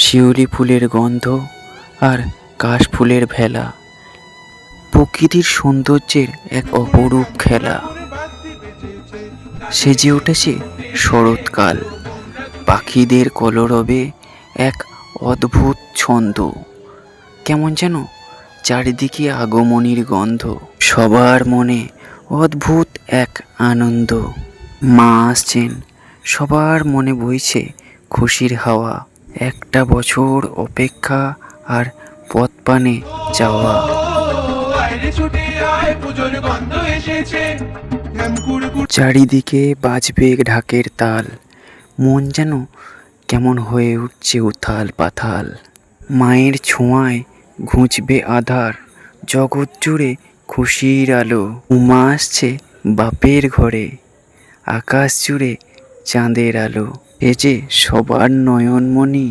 শিউলি ফুলের গন্ধ আর কাশ ফুলের ভেলা। প্রকৃতির সৌন্দর্যের এক অপরূপ খেলা। সেজে উঠেছে শরৎকাল। পাখিদের কলরবে এক অদ্ভুত ছন্দ। কেমন যেন চারিদিকে আগমনীর গন্ধ। সবার মনে অদ্ভুত এক আনন্দ। মা আসছেন। সবার মনে বইছে খুশির হাওয়া। একটা বছর অপেক্ষা আর পথ পানে যাওয়া। চারিদিকে বাজবে ঢাকের তাল। মন যেন কেমন হয়ে উঠছে উথাল পাথাল। মায়ের ছোঁয়ায় ঘুঁচবে আধার, জগৎ জুড়ে খুশির আলো। উমা আসছে বাপের ঘরে, আকাশ জুড়ে চাঁদের আলো। এ যে সবার নয়নমণি।